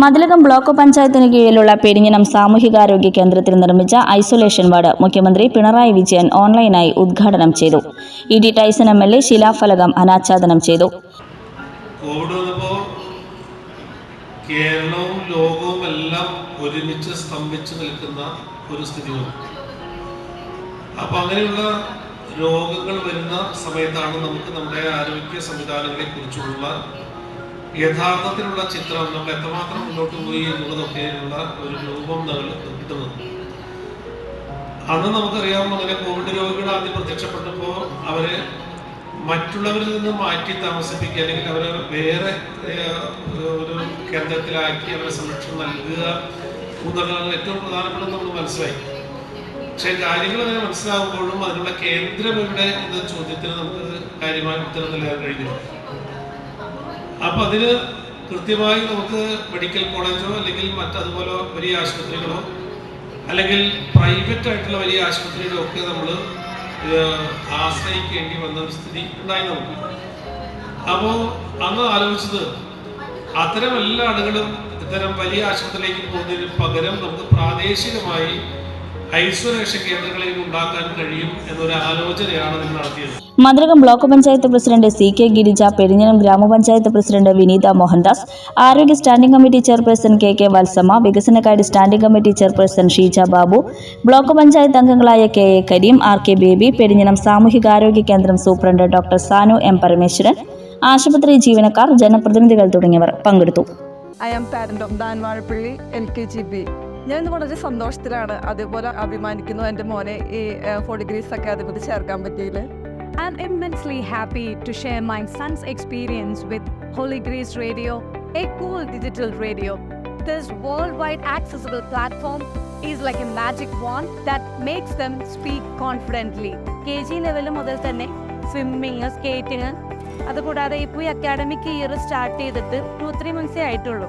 Mathilakam block പഞ്ചായത്തിന് കീഴിലുള്ള പെരിഞ്ഞനം സാമൂഹികാരോഗ്യ കേന്ദ്രത്തിൽ നിർമ്മിച്ച ഐസൊലേഷൻ വാർഡ് മുഖ്യമന്ത്രി പിണറായി വിജയൻ ഓൺലൈനായി ഉദ്ഘാടനം ചെയ്തു. E D Tyson M L A ശിലാഫലകം അനാച്ഛാദനം ചെയ്തു. കോവിഡ് വന്നപ്പോൾ കേരളവും ലോകവും എല്ലാം ഒരുമിച്ച് സ്തംഭിച്ച് നിൽക്കുന്ന ഒരു സ്ഥിതി അപ്പൊ അങ്ങനെയുള്ള രോഗങ്ങൾ വരുന്ന സമയത്താണ് നമുക്ക് നമ്മുടെ ആരോഗ്യ സംവിധാനങ്ങളെ കുറിച്ചുള്ള യഥാർത്ഥത്തിലുള്ള ചിത്രം നമ്മൾ എത്രമാത്രം മുന്നോട്ട് പോയി എന്നുള്ളതൊക്കെയുള്ള ഒരു രൂപം കിട്ടുന്നത്. അന്ന് നമുക്കറിയാം അങ്ങനെ കോവിഡ് രോഗികൾ ആദ്യം പ്രത്യക്ഷപ്പെട്ടപ്പോൾ അവരെ മറ്റുള്ളവരിൽ നിന്ന് മാറ്റി താമസിപ്പിക്കുക അല്ലെങ്കിൽ അവരെ വേറെ ഒരു കേന്ദ്രത്തിലാക്കി അവരെ സംരക്ഷണം നൽകുക എന്നുള്ളതാണ് ഏറ്റവും പ്രധാനപ്പെട്ടത് നമ്മൾ മനസ്സിലായി. പക്ഷേ കാര്യങ്ങൾ അങ്ങനെ മനസ്സിലാകുമ്പോഴും അതിനുള്ള കേന്ദ്രം എവിടെ എന്ന ചോദ്യത്തിന് നമുക്ക് കാര്യമായ ഉത്തരം നൽകാൻ കഴിഞ്ഞില്ല. അപ്പൊ അതിന് കൃത്യമായി നമുക്ക് മെഡിക്കൽ കോളേജോ അല്ലെങ്കിൽ മറ്റതുപോലെ വലിയ ആശുപത്രികളോ അല്ലെങ്കിൽ പ്രൈവറ്റ് ആയിട്ടുള്ള വലിയ ആശുപത്രികളോ ഒക്കെ നമ്മൾ ആശ്രയിക്കേണ്ടി വന്ന ഒരു സ്ഥിതി ഉണ്ടായി നമുക്ക് അപ്പോൾ അന്ന് ആലോചിച്ചത് അത്തരം എല്ലാ ആളുകളും ഇത്തരം വലിയ ആശുപത്രിയിലേക്ക് പോകുന്നതിന് പകരം നമുക്ക് പ്രാദേശികമായി ഐസൊലേഷൻ കേന്ദ്രങ്ങളെ ഉണ്ടാക്കാൻ കഴിയും എന്നൊരു ആലോചനയാണ് നിങ്ങൾ നടത്തിയത്. Manthrakam block panchayat president C K Girija Perinjanam ഗ്രാമപഞ്ചായത്ത് പ്രസിഡന്റ് വിനീത മോഹൻദാസ് ആരോഗ്യ standing committee chairperson K K Valsamma വികസനകാര്യ standing committee chairperson Sheeja Babu block panchayat അംഗങ്ങളായ K A Kareem R K Baby Perinjanam സാമൂഹികാരോഗ്യ കേന്ദ്രം superintendent doctor Sanu M Parameswaran ആശുപത്രി ജീവനക്കാർ ജനപ്രതിനിധികൾ തുടങ്ങിയവർ പങ്കെടുത്തു. I am parent of Dhan Vazhappally L K G B ഞാൻ വളരെ സന്തോഷത്തിലാണ് അതേപോലെ അഭിമാനിക്കുന്നു എന്റെ മോനെ ഈ ഫോർ ഡിഗ്രീസ് അക്കാദമിയിൽ ചേർക്കാൻ പറ്റിയതിൽ I'm immensely happy to share my son's experience with Holy Grace Radio, a cool digital radio. This worldwide accessible platform is like a magic wand that makes them speak confidently. K G level മുതൽ തന്നെ swimming skating അതുകൂടാതെ ഇപ്പോൾ ഈ academic year start ചെയ്തിട്ട് two three മന്ത്സേ ആയിട്ടുള്ളൂ